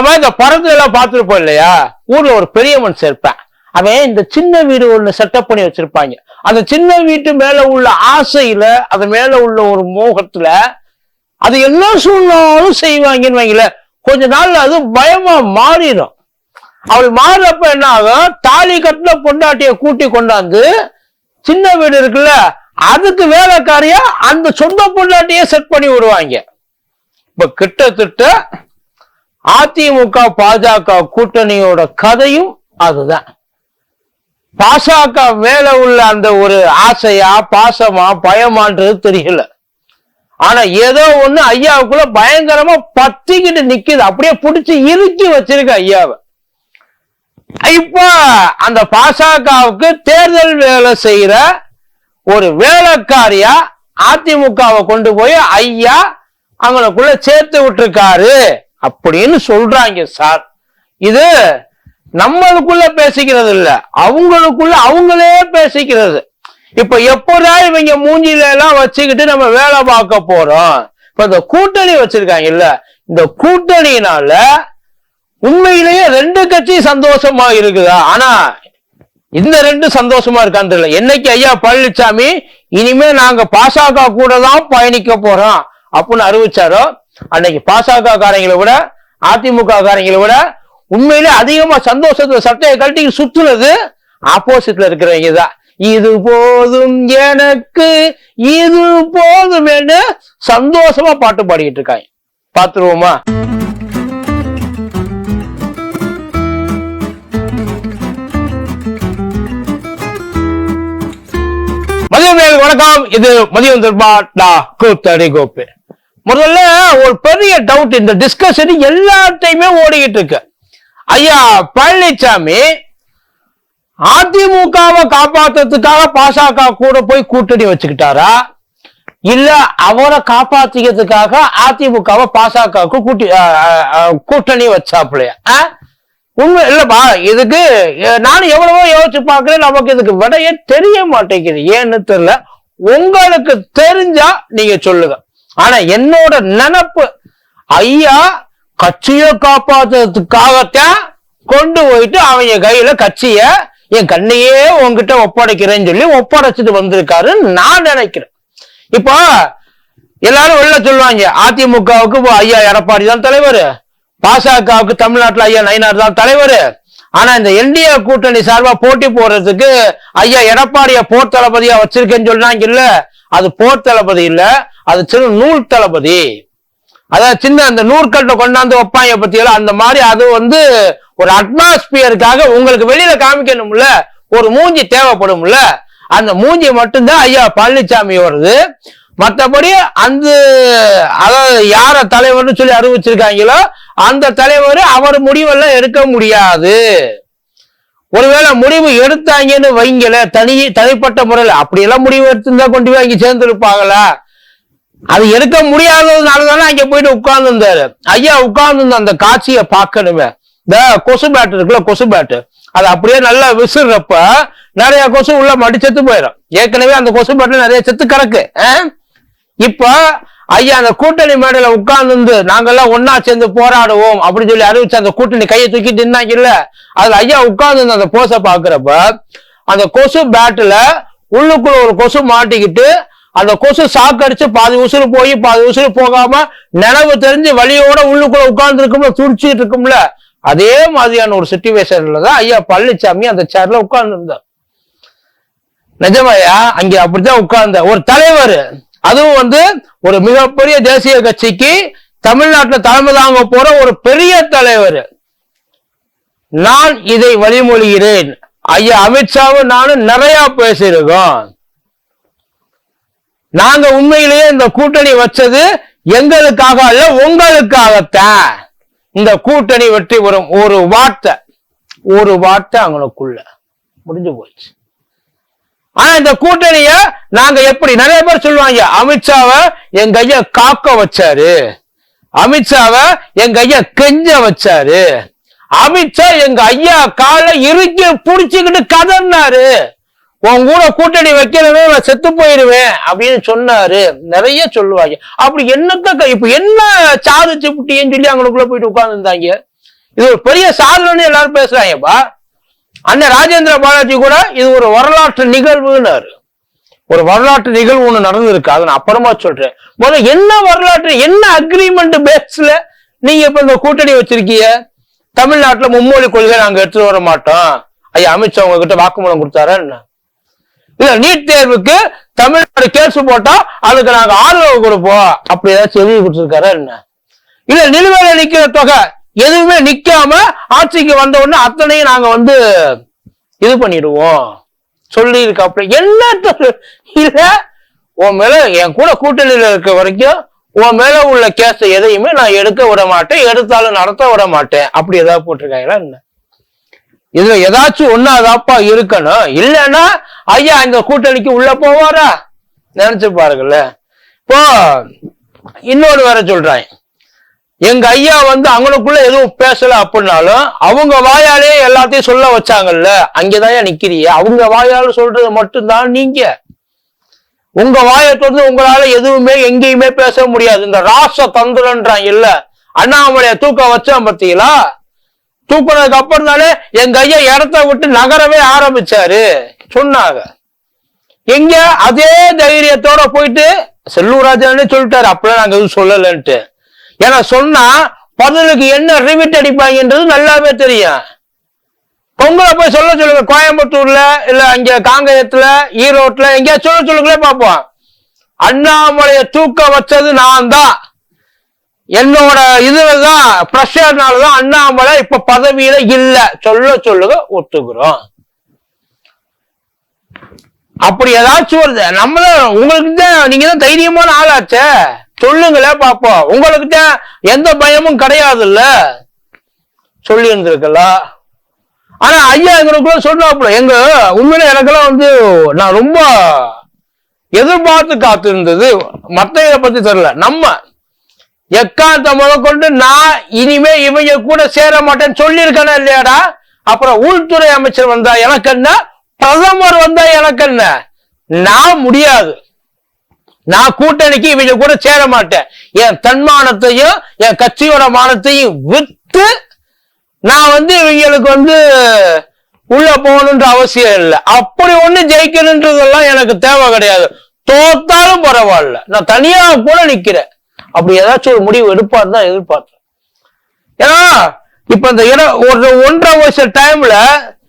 நம்ம இந்த படத்துல எல்லாம் பார்த்துருப்போம் இல்லையா? ஊர்ல ஒரு பெரிய மனுஷன் இருப்பேன் அவன் இந்த சின்ன வீடு ஒண்ணு செட்டப் பண்ணி வச்சிருப்பாங்க. அந்த சின்ன வீட்டு மேல உள்ள ஆசையில அது மேல உள்ள ஒரு மோகத்துல அது என்ன சொன்னாலும் செய்வாங்கன்னு வைங்கள கொஞ்ச நாள்ல அது பயமா மாறிடும். அவள் மாறுறப்ப என்ன ஆகும்? தாலி கட்டின பொண்டாட்டிய கூட்டி கொண்டாந்து சின்ன வீடு இருக்குல்ல அதுக்கு வேலைக்காரியா அந்த சொந்த பொண்டாட்டியே செட் பண்ணி விடுவாங்க. இப்ப கிட்டத்தட்ட அதிமுக பாஜக கூட்டணியோட கதையும் அதுதான். பாசக மேல உள்ள அந்த ஒரு ஆசையா பாசமா பயமான்றது தெரியல. ஆனா ஏதோ ஒண்ணு ஐயாவுக்குள்ள பயங்கரமா பத்திக்கிட்டு நிக்குது. அப்படியே பிடிச்சி இறுக்கி வச்சிருக்க ஐயாவை. இப்ப அந்த பாசகவுக்கு தேர்தல் வேலை செய்யற ஒரு வேலைக்காரியா அதிமுகவை கொண்டு போய் ஐயா அவங்களுக்குள்ள சேர்த்து விட்டுருக்காரு. அப்படின்னு சொல்றாங்க சார். இது நம்மளுக்குள்ள பேசிக்கிறது இல்ல. அவங்களுக்குள்ள அவங்களே பேசிக்கிறது. இப்ப எப்போதா இவங்க மூஞ்சில எல்லாம் வச்சுக்கிட்டு நம்ம வேலை பார்க்க போறோம்? இப்ப இந்த கூட்டணி வச்சிருக்காங்க இல்ல. இந்த கூட்டணியினால உண்மையிலேயே ரெண்டு கட்சி சந்தோஷமா இருக்குதா? ஆனா இந்த ரெண்டு சந்தோஷமா இருக்கான்னு தெரியல. என்னைக்கு ஐயா பழனிசாமி இனிமே நாங்க பாசக கூட தான் பயணிக்க போறோம் அப்படின்னு அறிவிச்சாரோ அன்னைக்கு பாசக காரங்களை விட அதிமுக காரங்களை விட உண்மையிலே அதிகமா சந்தோஷத்துல சட்டையை கழட்டி சுத்துனது ஆப்போசிட்ல இருக்கிறவங்க தான். இது போதும் எனக்கு இது போதும் சந்தோஷமா பாட்டு பாடிக்கிட்டு இருக்காங்க. பாத்துருவோமா மதியம் வணக்கம். இது மதியம் தர்பாட்டா டா கூத்தடி கோப்பு. முதல்ல ஒரு பெரிய டவுட் இந்த டிஸ்கஷன் எல்லாத்தையுமே ஓடிக்கிட்டு இருக்கு. ஐயா பழனிசாமி அதிமுகவை காப்பாத்துறதுக்காக பாசக கூட போய் கூட்டணி வச்சுக்கிட்டாரா? இல்ல அவரை காப்பாத்திக்கிறதுக்காக அதிமுகவை பாசகவுக்கு கூட்டி கூட்டணி வச்சாப்புலையா? உண்மை இல்லப்பா இதுக்கு நானும் எவ்வளவோ யோசிச்சு பாக்குறேன் நமக்கு இதுக்கு விடையே தெரிய மாட்டேங்குது. ஏன்னு தெரியல. உங்களுக்கு தெரிஞ்சா நீங்க சொல்லுங்க. ஆனா என்னோட நினப்பு ஐயா கட்சியை காப்பாத்துறதுக்காகத்தான் கொண்டு போயிட்டு அவங்க கையில கட்சிய என் கண்ணையே உன்கிட்ட ஒப்படைக்கிறேன்னு சொல்லி ஒப்படைச்சிட்டு வந்திருக்காருன்னு நான் நினைக்கிறேன். இப்போ எல்லாரும் வெளில சொல்லுவாங்க அதிமுகவுக்கு ஐயா எடப்பாடி தான் தலைவர். பாசகவுக்கு தமிழ்நாட்டில் ஐயா நயினார் தான் தலைவர். ஆனா இந்த என்டிஏ கூட்டணி சார்பா போட்டி போடுறதுக்கு ஐயா எடப்பாடிய போர் தளபதியா வச்சிருக்கேன்னு சொன்னாங்க இல்ல. அது போர் தளபதி இல்ல அது சின்ன நூல் தளபதி. அதாவது சின்ன அந்த நூற்கட்டை கொண்டாந்து வைப்பாங்க பத்தியெல்லாம் அந்த மாதிரி அது வந்து ஒரு அட்மாஸ்பியருக்காக உங்களுக்கு வெளியில காமிக்கணும்ல ஒரு மூஞ்சி தேவைப்படும்ல அந்த மூஞ்சி மட்டும்தான் ஐயா பழனிசாமி வருது மற்றபடி அந்த அதாவது யார தலைவர்னு சொல்லி அறிவிச்சிருக்காங்களோ அந்த தலைவர் அவர் முடிவெல்லாம் எடுக்க முடியாது. ஒருவேளை முடிவு எடுத்தாங்கன்னு வைங்கல தனி தனிப்பட்ட முறையில். அப்படியெல்லாம் முடிவு எடுத்திருந்தா கொண்டு போய் அங்க சேர்ந்துருப்பாங்களா? அது எடுக்க முடியாததுனால தானே அங்க போயிட்டு உட்கார்ந்துருந்தாரு. ஐயா உட்கார்ந்து அந்த காட்சியை பார்க்கணுமே. இந்த கொசு பேட் இருக்குல்ல கொசு பேட்டு அது அப்படியே நல்லா விசிறப்ப நிறைய கொசு உள்ள மடி செத்து போயிடும். ஏற்கனவே அந்த கொசு பேட்ல நிறைய செத்து கிடக்கு. இப்ப ஐயா அந்த கூட்டணி மேடையில உட்கார்ந்து நாங்கெல்லாம் ஒன்னா சேர்ந்து போராடுவோம் அப்படின்னு சொல்லி அறிவிச்சு அந்த கூட்டணி கையை தூக்கிட்டு இருந்தாங்க இல்ல அதுல ஐயா உட்கார்ந்து அந்த போஸ பாக்குறப்ப அந்த கொசு பேட்டுல உள்ளுக்குள்ள ஒரு கொசு மாட்டிக்கிட்டு அந்த கொசு சாக்கடிச்சு பாதி உசுறு போய் பாதி உசுறு போகாம நினைவு தெரிஞ்சு வழியோட உள்ளுக்குள்ள உட்கார்ந்து இருக்கும்ல துடிச்சிட்டு இருக்கும்ல? அதே மாதிரியான ஒரு சுச்சுவேஷன்ல தான் ஐயா பழனிசாமி அந்த சேர்ல உட்கார்ந்து இருந்தார் நிஜமாயா? அங்க அப்படித்தான் உட்கார்ந்த ஒரு தலைவர் அதுவும் வந்து ஒரு மிகப்பெரிய தேசிய கட்சிக்கு தமிழ்நாட்டில் தலைமை தாங்க போற ஒரு பெரிய தலைவர். நான் இதை வழிமொழிகிறேன். ஐயா அமித்ஷாவும் நானும் நிறைய பேசியிருக்கோம். நாங்க உண்மையிலேயே இந்த கூட்டணி வச்சது எங்களுக்காக அல்ல உங்களுக்காகத்தான். இந்த கூட்டணி வெற்றி வரும் ஒரு வார்த்தை ஒரு வார்த்தை அவங்களுக்குள்ள. முடிஞ்சு போச்சு. ஆனா இந்த கூட்டணிய நாங்க எப்படி நிறைய பேர் சொல்லுவாங்க அமித்ஷாவை எங்க ஐயா காக்க வச்சாரு. அமித்ஷாவை எங்க ஐயா கெஞ்ச வச்சாரு. அமித்ஷா எங்க ஐயா காலை இறுக்கி புடிச்சுக்கிட்டு கதர்னாரு. உன் கூட கூட்டணி வைக்கிறவே நான் செத்து போயிருவேன் அப்படின்னு சொன்னாரு. நிறைய சொல்லுவாங்க. அப்படி என்னத்த இப்ப என்ன சாதிச்சு புட்டியன்னு சொல்லி அவங்களுக்குள்ள போயிட்டு உட்கார்ந்துருந்தாங்க? இது ஒரு பெரிய சாதனைன்னு எல்லாரும் பேசுறாங்கப்பா. அண்ணன் ராஜேந்திர பாலாஜி கூட இது ஒரு வரலாற்று நிகழ்வுன்னாரு. ஒரு வரலாற்று நிகழ்வு ஒண்ணு நடந்திருக்கு அதை நான் அப்புறமா சொல்றேன். முதல்ல என்ன வரலாற்று என்ன அக்ரிமெண்ட் பேஸ்ல நீங்க இப்ப இந்த கூட்டணி வச்சிருக்கீங்க? தமிழ்நாட்டுல மும்மொழி கொள்கை நாங்க எடுத்துட்டு வர மாட்டோம். ஐயா அமித்ஷா உங்ககிட்ட வாக்குமூலம் கொடுத்தாரா என்ன? இல்ல நீட் தேர்வுக்கு தமிழ்நாடு கேஸ் போட்டா அதுக்கு நாங்க ஆதரவு கொடுப்போம். அப்படி ஏதாச்சும் எழுதி கொடுத்துருக்காரா என்ன? இல்ல நிலுவையில நிக்கிற தொகை எதுவுமே நிக்காம ஆட்சிக்கு வந்த உடனே அத்தனையும் நாங்க வந்து இது பண்ணிடுவோம். சொல்லி இருக்க அப்படி. என்ன இல்ல உன் மேல என் கூட கூட்டணியில இருக்க வரைக்கும் உன் மேல உள்ள கேஸ் எதையுமே நான் எடுக்க விட மாட்டேன். எடுத்தாலும் நடத்த விட மாட்டேன். அப்படி ஏதாவது போட்டிருக்காங்களா என்ன? இதுல ஏதாச்சும் ஒன்னாதாப்பா இருக்கணும். இல்லைன்னா ஐயா இந்த கூட்டணிக்கு உள்ள போவாரா? நினைச்சு பாருங்களேன். இப்போ இன்னொரு வேற சொல்றாங்க எங்க ஐயா வந்து அவங்களுக்குள்ள எதுவும் பேசல அப்படின்னாலும் அவங்க வாயாலே எல்லாத்தையும் சொல்ல வச்சாங்கல்ல அங்கேதான் நிக்கிறீங்க அவங்க வாயால சொல்றது மட்டும்தான் நீங்க. உங்க வாயை திறந்து உங்களால எதுவுமே எங்கேயுமே பேச முடியாது. இந்த ராச தந்திரன்றான் இல்ல. அண்ணாமலைய தூக்க வச்சான் பாத்தீங்களா தூக்கினதுக்கு அப்புறம் தானே எங்க ஐயா இடத்த விட்டு நகரவே ஆரம்பிச்சாரு. சொன்னாங்க. எங்க அதே தைரியத்தோட போயிட்டு செல்லூர் ராஜான்னு சொல்லிட்டாரு. அப்பெல்லாம் நாங்க எதுவும் சொல்லலன்ட்டு. ஏன்னா சொன்னா பதிலுக்கு என்ன ரிவிட் அடிப்பாங்கன்றது நல்லாவே தெரியும். பொங்கலை போய் சொல்ல சொல்லுங்க. கோயம்புத்தூர்ல இல்ல அங்க காங்கயத்துல ஈரோட்ல எங்கேயா சொல்ல சொல்லுங்களே பார்ப்போம். அண்ணாமலைய தூக்க வச்சது நான் தான் என்னோட இதுலதான் பிரஷர்னாலதான் அண்ணாமலை இப்ப பதவியில இல்ல. சொல்ல சொல்லுங்க ஒத்துக்கிறோம். அப்படி ஏதாச்சும் வருது நம்மள உங்களுக்கு தான் நீங்க தான் தைரியமான ஆளாச்சே. சொல்லுங்களே பாப்போம். உங்களுக்கு தான் எந்த பயமும் கிடையாதுல்ல? சொல்லி இருந்திருக்கலாம் ஆனா ஐயா எங்களுக்குள்ள சொன்னாப்புல எங்க உண்மையில எனக்கெல்லாம் வந்து நான் ரொம்ப எதிர்பார்த்து காத்து இருந்தது மத்தைய பத்தி தெரியல. நம்ம எக்காந்த முதற்கொண்டு நான் இனிமே இவங்க கூட சேர மாட்டேன்னு சொல்லியிருக்கேனா இல்லையாடா? அப்புறம் உள்துறை அமைச்சர் வந்தா எனக்கு என்ன? பிரதமர் வந்தா எனக்கு என்ன? நான் முடியாது. நான் கூட்டணிக்கு இவங்க கூட சேர மாட்டேன். என் தன்மானத்தையும் என் கட்சியோட மானத்தையும் வித்து நான் வந்து இவங்களுக்கு வந்து உள்ள போகணுன்ற அவசியம் இல்லை. அப்படி ஒண்ணு ஜெயிக்கணுன்றதெல்லாம் எனக்கு தேவை கிடையாது. தோத்தாலும் பரவாயில்ல. நான் தனியா கூட நிக்கிறேன். அப்படி ஏதாச்சும் ஒரு முடிவு எடுப்பான்னு தான் எதிர்பார்த்தேன். ஏன்னா இப்ப இந்த இட ஒரு ஒன்றரை வருஷம் டைம்ல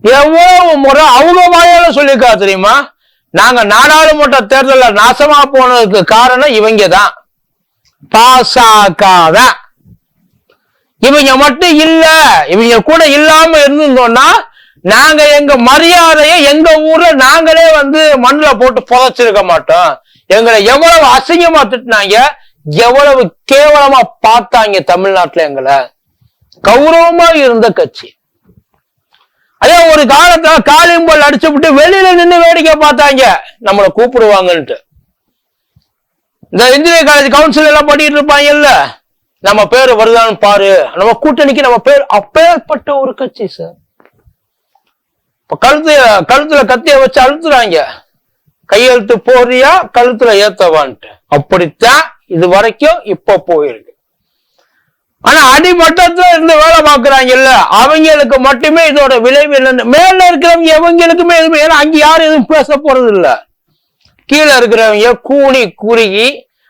எவ்வளவு முறை அவங்க வாயால சொல்லியிருக்கா தெரியுமா? நாங்க நாடாளுமன்ற தேர்தலில் நாசமா போனதுக்கு காரணம் இவங்க தான் பாசக தான் இவங்க மட்டும் இல்ல இவங்க கூட இல்லாம இருந்திருந்தோம்னா நாங்க எங்க மரியாதையை எங்க ஊர்ல நாங்களே வந்து மண்ணுல போட்டு புதைச்சிருக்க மாட்டோம். எங்களை எவ்வளவு அசிங்கமா திட்டினாங்க எவ்வளவு கேவலமா பார்த்தாங்க தமிழ்நாட்டுல எங்களை. கௌரவமா இருந்த கட்சி. அதே ஒரு காலத்துல காலிம்பல் அடிச்சு விட்டு வெளியில நின்னு வேடிக்கை பார்த்தாங்க. நம்மளை கூப்பிடுவாங்கன்ட்டு. இந்த இன்ஜினியரிங் காலேஜ் கவுன்சில் எல்லாம் பண்ணிட்டு இருப்பாங்கல்ல? நம்ம பேர் வருதான்னு பாரு. நம்ம கூட்டணிக்கு நம்ம பேர் அப்பேற்பட்ட ஒரு கட்சி சார் இப்ப கழுத்து கழுத்துல கத்திய வச்சு அழுத்துறாங்க. கையெழுத்து போறியா கழுத்துல ஏத்தவான்ட்டு. அப்படித்தான் இது வரைக்கும் இப்ப போயிருக்கு. ஆனா அடிமட்டத்துல இருந்து வேலை பாக்குறாங்கல்ல அவங்களுக்கு மட்டுமே இதோட விளைவு இல்லைன்னு மேல இருக்கிறவங்க எவங்களுக்குமே எதுவுமே ஏன்னா அங்க யாரும் எதுவும் பேச போறது இல்ல கீழே இருக்கிறவங்க கூனி குறுகி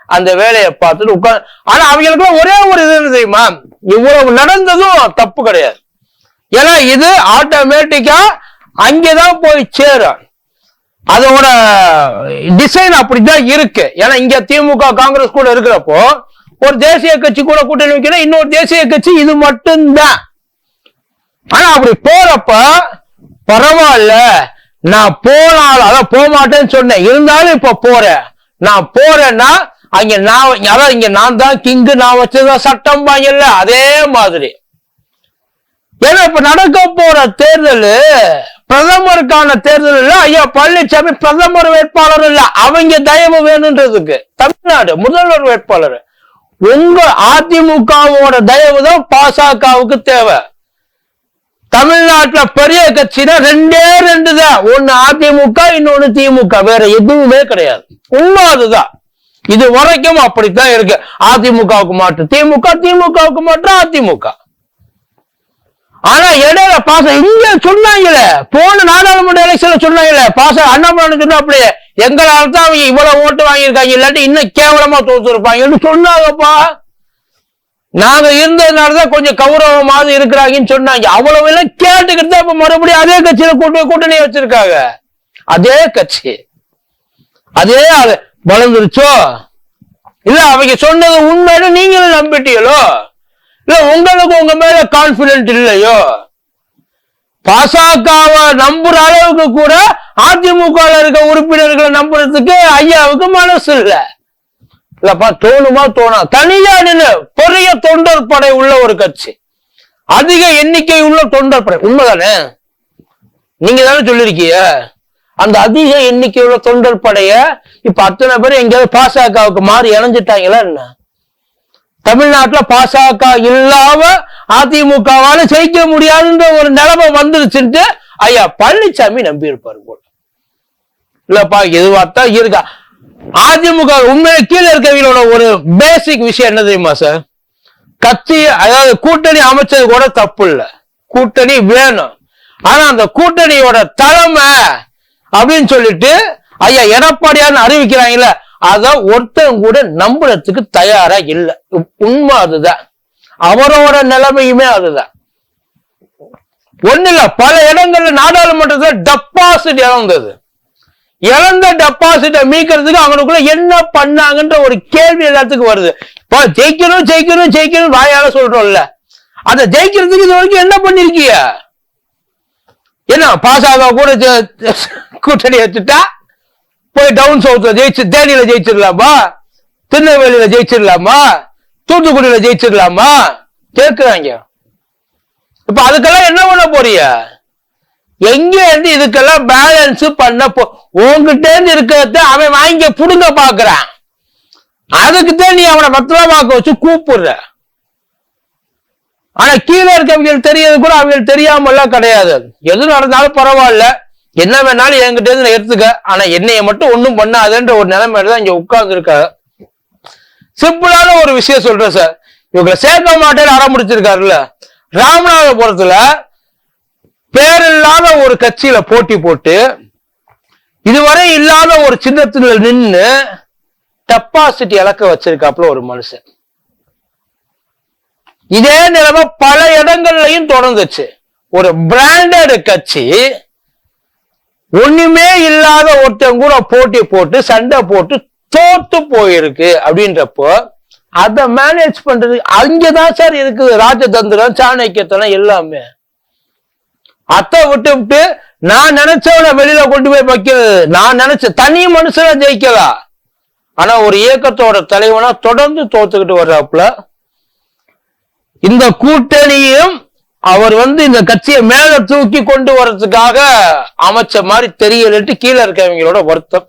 அந்த வேலையை பார்த்துட்டு உட்கார் ஆனா அவங்களுக்கு ஒரே ஒரு இது தெரியுமா? இவ்வளவு நடந்ததும் தப்பு கிடையாது. ஏன்னா இது ஆட்டோமேட்டிக்கா அங்கேதான் போய் சேரும். அதோட டிசைன் அப்படிதான் இருக்கு. ஏன்னா இங்க திமுக காங்கிரஸ் கூட இருக்கிறப்போ ஒரு தேசிய கட்சி கூட கூட்டணி வைக்கணும் இன்னொரு தேசிய கட்சி இது மட்டும்தான். ஆனா அப்படி போறப்ப பரவாயில்ல நான் போனாலும் அதான் போக மாட்டேன்னு சொன்னேன். இருந்தாலும் இப்ப போறேன். நான் போறேன்னா அங்க நான் அதான் இங்க நான் தான் கிங்கு நான் வச்சதான் சட்டம் பாங்கல்ல அதே மாதிரி. ஏன்னா இப்ப நடக்க போற தேர்தல் பிரதமருக்கான தேர்தல் இல்ல ஐயா பழனிசாமி பிரதமர் வேட்பாளர் இல்ல. அவங்க தயவு வேணுன்றதுக்கு. தமிழ்நாடு முதல்வர் வேட்பாளர். உங்க அதிமுகவோட தயவு தான் பாசகவுக்கு தேவை. தமிழ்நாட்டுல பெரிய கட்சினா ரெண்டே ரெண்டு தான் ஒண்ணு அதிமுக இன்னொன்னு திமுக. வேற எதுவுமே கிடையாது. உண்மை அதுதான் இது வரைக்கும் அப்படித்தான் இருக்கு. அதிமுகவுக்கு மாற்று. திமுக திமுகவுக்கு மாற்று. அதிமுக. ஆனா இடையில பாச இங்க சொன்னாங்களே. போன நாடாளுமன்ற எலெக்ஷன்ல சொன்னாங்களே. பாச அண்ணாமலை சொன்னா அப்படியே எங்களால் தான் அவங்க இவ்வளவு ஓட்டு வாங்கியிருக்காங்க? இல்லாட்டி இன்னும் கேவலமா தோத்துருப்பாங்கன்னு சொன்னாங்கப்பா. நாங்க இருந்ததுனாலதான் கொஞ்சம் கௌரவமாவது இருக்கிறாங்கன்னு சொன்னாங்க. அவ்வளவு எல்லாம் கேட்டுக்கிட்டு தான் இப்ப மறுபடியும் அதே கட்சியில கூட்டணி கூட்டணி வச்சிருக்காங்க. அதே கட்சி. அதே அது வளர்ந்துருச்சோ? இல்ல அவங்க சொன்னது உண்மைன்னு நீங்களும் நம்பிட்டீங்களோ? இல்ல உங்களுக்கு உங்க மேல கான்பிடன்ட் இல்லையோ? பாசகவை நம்புற அளவுக்கு கூட அதிமுக இருக்க உறுப்பினர்களை நம்புறதுக்கு ஐயாவுக்கு மனசு இல்ல. இல்லப்பா தோணுமா தோணா? தனியா நின்று பெரிய தொண்டர் படை உள்ள ஒரு கட்சி. அதிக எண்ணிக்கை உள்ள தொண்டர் படை. உண்மைதானே? நீங்க தானே சொல்லிருக்கீங்க அந்த அதிக எண்ணிக்கை உள்ள தொண்டர் படைய இப்ப அத்தனை பேர் எங்கேயாவது பாசகவுக்கு மாறி இணைஞ்சிட்டாங்களா என்ன? தமிழ்நாட்டுல பாசக இல்லாம அதிமுகவால ஜெயிக்க முடியாதுன்ற ஒரு நிலைமை வந்துருச்சுன்ட்டு ஐயா பழனிசாமி நம்பி இருப்பாரு போல. இல்லப்பா எதுவாத்தான் இருக்கா? அதிமுக உண்மையில கீழே இருக்கவங்களோட ஒரு பேசிக் விஷயம் என்ன தெரியுமா சார் கட்சி அதாவது கூட்டணி அமைச்சது கூட தப்பு இல்லை. கூட்டணி வேணும். ஆனா அந்த கூட்டணியோட தலைமை அப்படின்னு சொல்லிட்டு ஐயா எடப்பாடியான்னு அறிவிக்கிறாங்கல்ல அத ஒருத்தன் கூட நம்புறதுக்கு தயாரா இல்லை. உண்மை அதுதான். அவரோட நிலைமையுமே அதுதான். ஒண்ணு இல்ல பல இடங்கள்ல நாடாளுமன்றத்துல டெபாசிட் இழந்தது. இழந்த டெபாசிட்டை மீக்கிறதுக்கு அவனுக்குள்ள என்ன பண்ணாங்கன்ற ஒரு கேள்வி எல்லாத்துக்கும் வருது. இப்போ ஜெயிக்கணும் ஜெயிக்கணும் ஜெயிக்கணும் வாயால சொல்றோம்ல. அதை ஜெயிக்கிறதுக்கு இது வரைக்கும் என்ன பண்ணிருக்கிய? என்ன பாசாக கூட கூட்டணி வச்சுட்டா போய் டவுன் சவுத்ல ஜெயிச்சு தேனியில ஜெயிச்சிடலாமா திருநெல்வேலியில ஜெயிச்சிடலாமா தூத்துக்குடியில ஜெயிச்சிடலாமா கேக்குறாங்க. இப்ப அதுக்கெல்லாம் என்ன பண்ண போறிய எங்க இருந்து இதுக்கெல்லாம் பேலன்ஸ் பண்ண போ உங்ககிட்ட இருந்து இருக்கிறத அவன் வாங்கி புடுங்க பாக்குறான். அதுக்குத்தான் நீ அவனை பத்திரமாக்க வச்சு கூப்பிடுற. ஆனா கீழே இருக்கவங்களுக்கு தெரியறது கூட அவங்களுக்கு தெரியாம எல்லாம் கிடையாது. எது நடந்தாலும் பரவாயில்ல. என்ன வேணாலும் என்கிட்ட இருந்து நான் எடுத்துக்க. ஆனா என்னைய மட்டும் ஒன்றும் பண்ணாதுன்ற ஒரு நிலைமையில தான் இங்க உட்கார்ந்து இருக்காரு சிம்பிளான ஒரு விஷயம் சொல்றேன் சார் இவங்களை சேர்க்க மாட்டேன்னு ஆரம்பிச்சிருக்காருல்ல ராமநாதபுரத்துல பேரில்லாத ஒரு கட்சியில போட்டி போட்டு இதுவரை இல்லாத ஒரு சின்னத்துல நின்று டெபாசிட் இலக்க வச்சிருக்காப்புல ஒரு மனுஷன். இதே நிலைமை பல இடங்கள்லயும் தொடர்ந்துச்சு. ஒரு பிராண்டட் கட்சி ஒண்ணுமே இல்லாத ஒருத்தன் கூட போட்டி போட்டு சண்டை போட்டு தோத்து போயிருக்கு அப்படின்றப்போ அதை மேனேஜ் பண்றது அங்கதான் சார் இருக்குது. ராஜதந்திரம் சாணக்கியத்தனம் எல்லாமே. அத்தை விட்டு விட்டு நான் நினைச்சவனை வெளியில கொண்டு போய் வைக்கிறது. நான் நினைச்ச தனி மனுஷனா ஜெயிக்கலாம் ஆனா ஒரு இயக்கத்தோட தலைவனா தொடர்ந்து தோத்துக்கிட்டு வர்றாப்புல இந்த கூட்டணியும் அவர் வந்து இந்த கட்சியை மேல தூக்கி கொண்டு வர்றதுக்காக அமைச்ச மாதிரி தெரியலட்டு கீழே இருக்கவங்களோட வருத்தம்.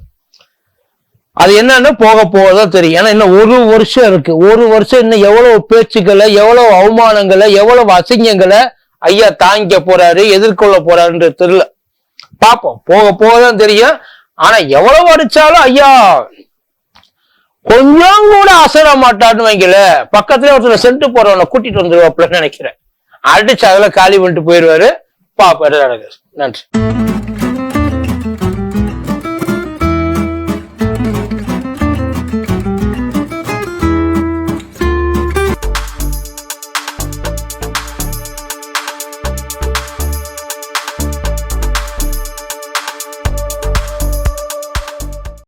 அது என்னன்னு போக போகதான் தெரியும். ஏன்னா இன்னும் ஒரு வருஷம் இருக்கு. ஒரு வருஷம் இன்னும் எவ்வளவு பேச்சுக்களை எவ்வளவு அவமானங்களை எவ்வளவு அசிங்கங்களை ஐயா தாங்கிக்க போறாரு எதிர்கொள்ள போறாருன்ற தெரியல. பார்ப்போம். போக போக தான் தெரியும். ஆனா எவ்வளவு அடிச்சாலும் ஐயா கொஞ்சம் கூட அசர மாட்டான்னு வைங்கல பக்கத்துல ஒருத்தர் சென்ட் போறவனை கூட்டிட்டு வந்துருவாப்புலன்னு நினைக்கிறேன். அடிச்சு அதில் காலி பண்ணிட்டு போயிடுவாரு பாப்பாரு நடக்குது நன்றி.